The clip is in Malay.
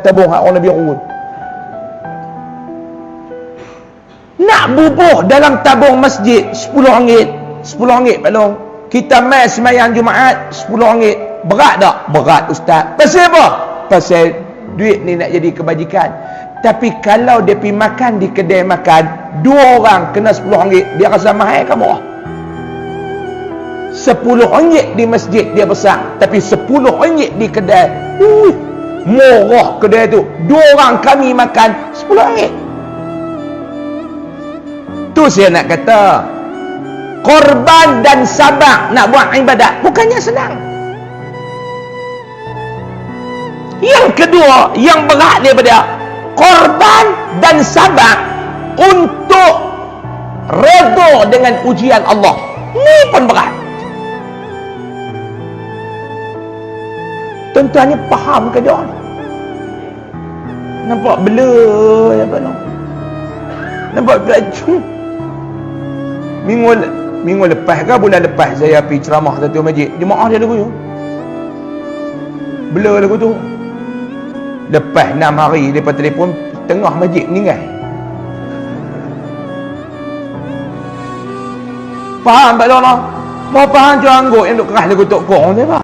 tabung hak Nabi urun. Nak bubuh dalam tabung masjid 10 ringgit. 10 ringgit Pak Long. Kita mai semayang Jumaat 10 ringgit. Berat tak? Berat Ustaz. Pasal apa? Pasal duit ni nak jadi kebajikan. Tapi kalau dia pergi makan di kedai makan, dua orang kena 10 ringgit, dia rasa mahal ke murah? 10 ringgit di masjid dia besar, tapi 10 ringgit di kedai. Uh, murah kedai tu. Dua orang kami makan 10 ringgit. Tu saya nak kata, korban dan sabar nak buat ibadat bukannya senang. Yang kedua, yang berat daripada korban dan sabar untuk redha dengan ujian Allah. Ni pun berat. Tuan-tuan ni faham ke dia? Nampak blur Pak Long. Nampak belajar. Minggu minggu lepas ke bulan lepas saya pergi ceramah satu masjid. Jemaah dia lagu tu. Blur lagu tu. Lepas 6 hari daripada telefon tengah masjid meninggal. Faham Pak Long? Mau faham je anggur yang duk keras lagu tok kong ni Pak?